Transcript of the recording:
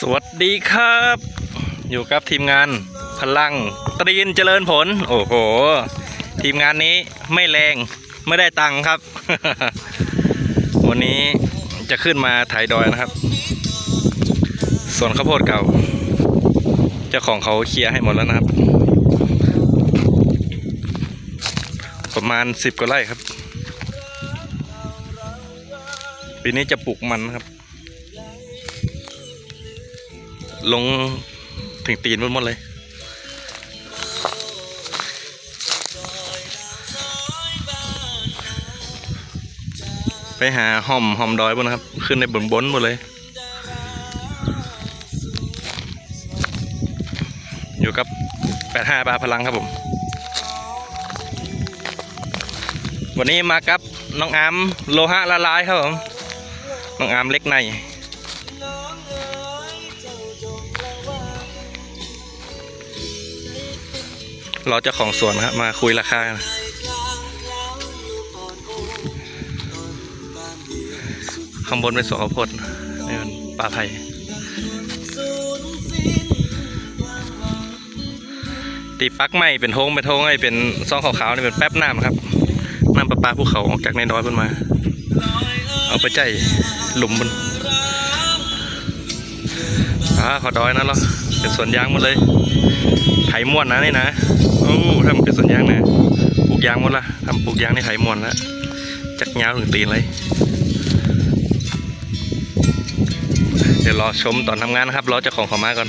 สวัสดีครับ อยู่กับทีมงานพลังตรีนเจริญผล โอ้โห ทีมงานนี้ไม่แรงไม่ได้ตังค์ครับ วันนี้จะขึ้นมาถ่ายดอยนะครับ ส่วนข้าวโพดเก่า เจ้าของเขาเคลียร์ให้หมดแล้วนะครับ ประมาณสิบกว่าไร่ครับ ปีนี้จะปลูกมันนะครับ ลงถึงตีนหมดหมดเลยไปหาห่อมห่อมดอยบนนะครับ ขึ้นในบนบนหมดเลย อยู่กับ 85ปลาพลังครับผม วันนี้มากับน้องอามโลหะละลายครับผม น้องอามเล็กใน ราเจ้าของสวนครับมาคุยราคาข้างบนเป็นสวนข้าวโพดนี่มันปลาไผ่ตีปักไม่เป็นทงเป็นทงไอ้เป็นซองขาวๆนี่เป็นแป๊บน้ำครับน้ำประปาภูเขาออกจากในดอยบนมา เอาไปใจหลุมบนอ่าขอดอยนะเหรอเป็นสวนยางหมดเลย ถมวนนะนี่นะโอ้ทำเป็นสวนยางนะปลูกยางหมดละทำปลูกยางในไถมวนละจักยาวถึงตีนเลย เดี๋ยวรอชมตอนทำงานนะครับรอเจ้าของเขามาก่อน